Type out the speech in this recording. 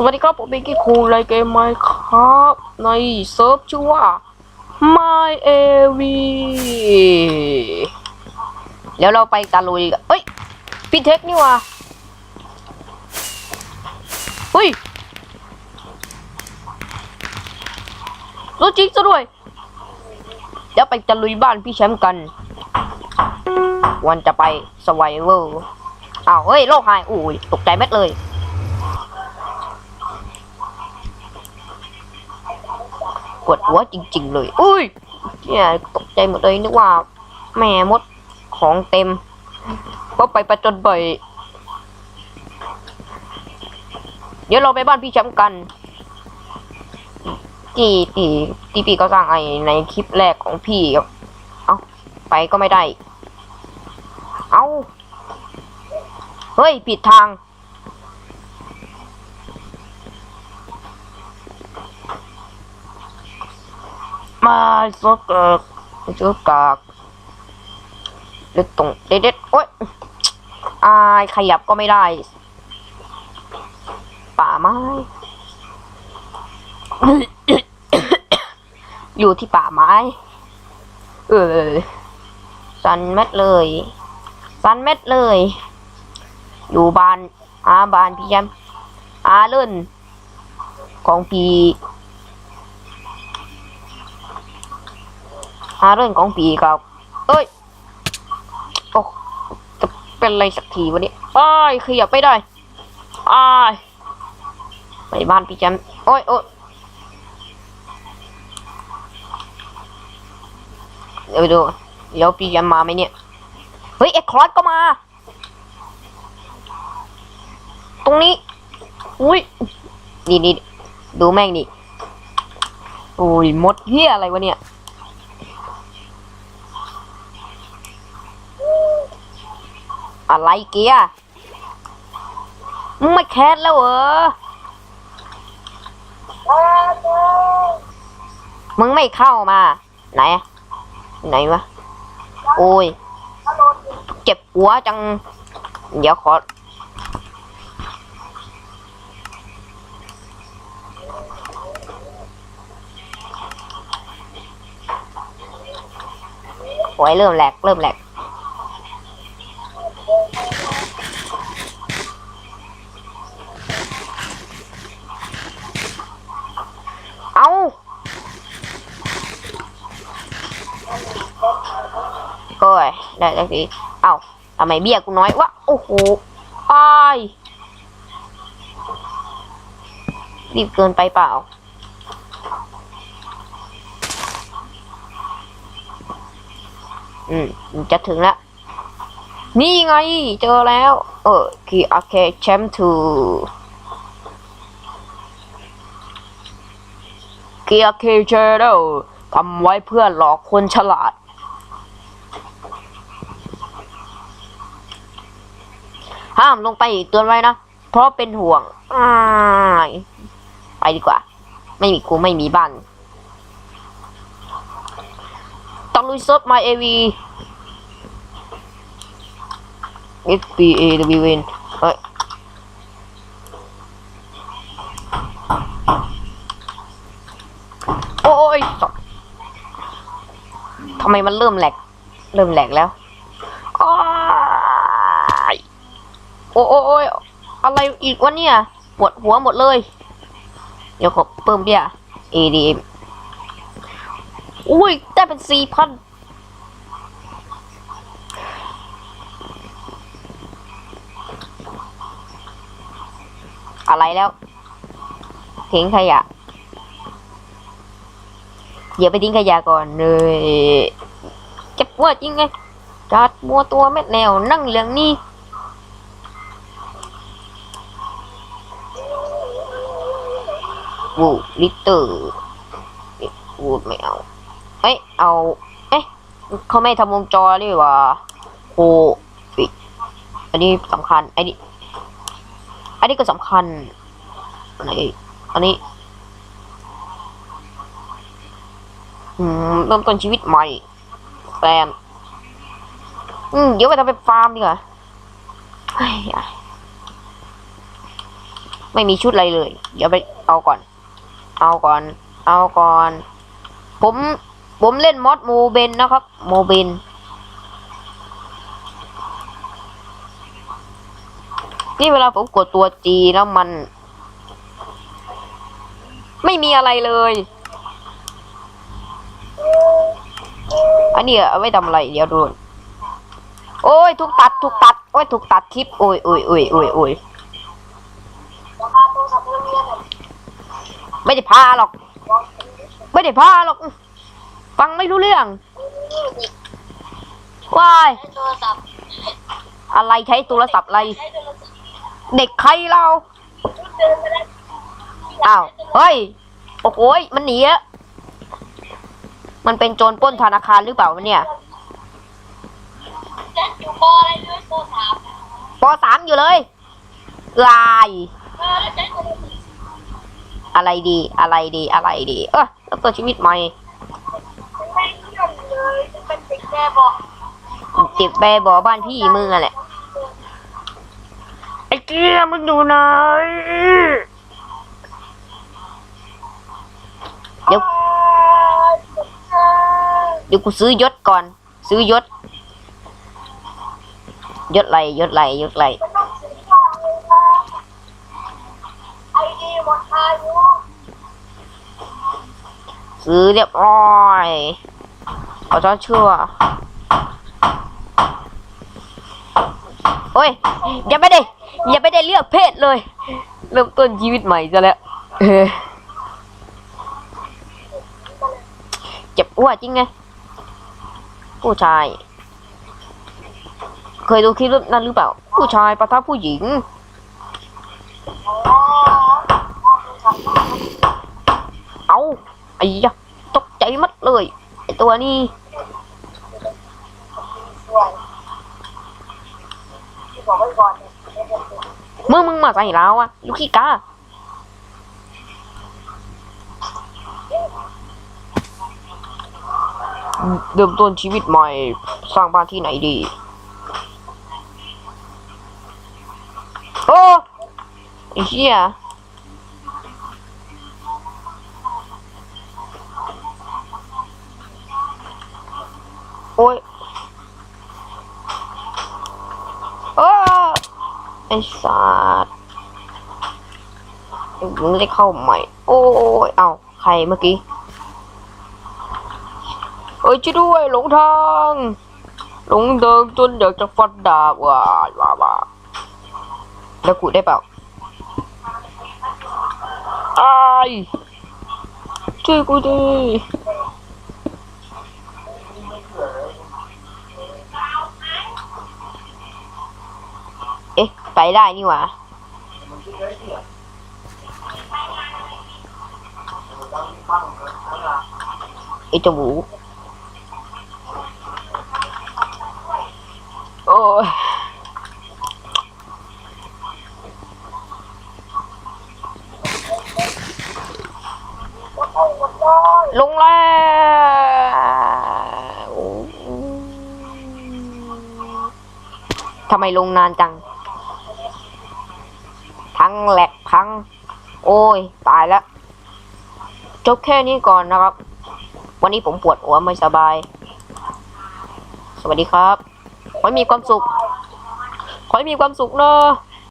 สวัสดีครับ ผมเป็นกิ๊กคูไลเกมไมครับในเซิร์ฟชื่อว่า My AV แล้วเราไปตะลุยกันเอ้ยพี่เทคนี่ว่ะเฮ้ยรู้จริงซะด้วยเดี๋ยวไปตะลุยบ้านพี่แชมป์กัน วันจะไปสไวเวอร์อ้าวเฮ้ยโลกหายอุ้ยตกใจเม็ดเลย ปวดหัวจริง ๆ เลย อุ้ยเนี่ยตกใจหมดเลยนึกว่าแม่มดของเต็มก็ไปประจนบ่อย เดี๋ยวเราไปบ้านพี่แชมป์กันที่ที่ที่พี่ก็สร้างไอในคลิปแรกของพี่ครับเอาไปก็ไม่ได้ เอาเฮ้ย ผิดทาง มาสกเกกสกกากเด็ดตรงเด็ดเด็ดโอ๊ยอายขยับก็ไม่ได้ ป่าไม้อยู่ที่ป่าไม้ เออสันเม็ดเลยสันเม็ดเลย อยู่บ้านอาบ้านพี่แชมอาเล่นของพี่ อาเรื่องของผีครับ เอ้ย โอ้จะเป็นอะไรสักทีวันนี้อ้ายขยับไม่ได้อ้ายไปบ้านพี่แชมโอ้ยโอ้ยเดี๋ยวดูเดี๋ยวพี่แชมมาไหมเนี่ย เฮ้ยเอ็กคลอสก็มา ตรงนี้ อุ้ยนี่นี่ดูแม่งนี่โอ้ยมดเฮียอะไรวะเนี่ย อะไรเกียร์มึงไม่แคสแล้วเหรอ มึงไม่เข้ามา ไหน ไหนวะ โอ้ย เจ็บหัวจัง เดี๋ยวขอ โอ้ยเริ่มแหลก เริ่มแหลก ได้แล้วสิเอาทำไมเบี้ยกูน้อยวะโอ้โหอ้รีบเกินไปเปล่าอืมจะถึงแล้ว นี่ไง เจอแล้ว เออคีอาเคแชมป์ทูเกียร์เคเจเดทำไว้เพื่อหลอกคนฉลาด ห้ามลงไปอีกเตือนไว้นะ เพราะเป็นห่วงอไปดีกว่า ไม่มีกูไม่มีบ้านต้องลุยซบมาเอวี X P A W N เฮ้ยโอ้ยทำไมมันเริ่มแหลก เริ่มแหลกแล้วอ้ายโอ้โอ้โอ้ยอะไรอีกวะเนี่ยปวดหัวหมดเลย เดี๋ยวขอเพิ่มเบี้ย ADM อุ้ยได้เป็นสี่พันอะไรแล้วทิ้งขยะ เดี๋ยวไปทิ้งขยะก่อนเลยจะปวดจริงไงจัดมัวตัวเม็ดแนวนั่งเหลืองนี่ วูลิตเตอร์วูดไม่เอา เอ้ย เอา เอ๊ะเขาไม่ทำวงจรนี่หว่าโอ้ปิดอันนี้สำคัญไอ้นี่อันนี้ก็สำคัญอันนี้อันนี้เริ่มต้นชีวิตใหม่แฟนอืมเดี๋ยวไปทำเป็นฟาร์มดีกว่าเฮ้ยไม่มีชุดอะไรเลย เดี๋ยวไปเอาก่อน เอาก่อน เอาก่อน ผม ผมเล่นมอดโมเบนนะครับ โมเบนนี่เวลาผมกดตัวจีแล้วมัน ไม่มีอะไรเลย อันนี้เอาไว้ทำอะไร เดี๋ยวดู โอ้ย ถูกตัด ถูกตัด โอ้ย ถูกตัดคลิป โอ้ยโอ้ยโอ้ยโอ้ยโอ้ย ราคาตัวสับเรียนเนี่ย ไม่ได้พาหรอก ไม่ได้พาหรอก ฟังไม่รู้เรื่องว้ายใช้โทรศัพท์อะไรใช้โทรศัพท์อะไรใช้โทรศัพท์เด็กใครเราเดินไปได้อ้าวเฮ้ย โอ้โหยมันหนีอะมันเป็นโจรปล้นธนาคารหรือเปล่าวะเนี่ยแจ็คอยู่ปออะไรด้วยโทรศัพท์ปสามอยู่เลยลายเออแล้วใช้โทรศัพท์อะไรดี อะไรดี อะไรดี เออแล้วตัวชีวิตใหม่ไม่เงียบเลยจะเป็นเด็กแม่บอกเด็กแบบอกบ้านพี่มึงอะแหละ ไอ้เกียมึงอยู่ไหนเดี๋ยวเดี๋ยวกูซื้อยศก่อน ซื้อยศ ยศไรยศไรยศไรมันต้องซื้อข้าวเลยนะไอดีหมดอายุ ซื้อเรียบร้อยเอาจ้าเชื่อโอ้ยยังไม่ได้ยังไม่ได้เลือกเพศเลย เริ่มต้นชีวิตใหม่ซะแล้วเออเจ็บอ้วจริงไงผู้ชาย เคยดูคลิปนั้นหรือเปล่า ผู้ชายประทับผู้หญิง ไอ้ยะตกใจมัดเลยไอตัวนี้เนี่ยไม่เป็นไรเมื่อมึงมาใส่เราอะลูกขี้กาเริ่มต้นชีวิตใหม่สร้างบ้านที่ไหนดีโอ้ไอ้เหี้ยโอ้ยโอ้ ไอ้สัตว์มึงได้เข้าใหม่ โอ้ยเอาใครเมื่อกี้เอ้ยช่วยด้วยหลงทางหลงเดินจนอยากจะฟันดาบว้าว้าว้าแล้วกูได้เปล่าไอ้ช่วยกูดิเอ๊ะ ไปได้นี่หว่าไอเจาหมูโอ้ลงแล้วทำไมลงนานจัง พังแหลกพัง โอ้ย ตายแล้ว จบแค่นี้ก่อนนะครับ วันนี้ผมปวดหัวไม่สบาย สวัสดีครับ ขอให้มีความสุข ขอให้มีความสุขเนาะ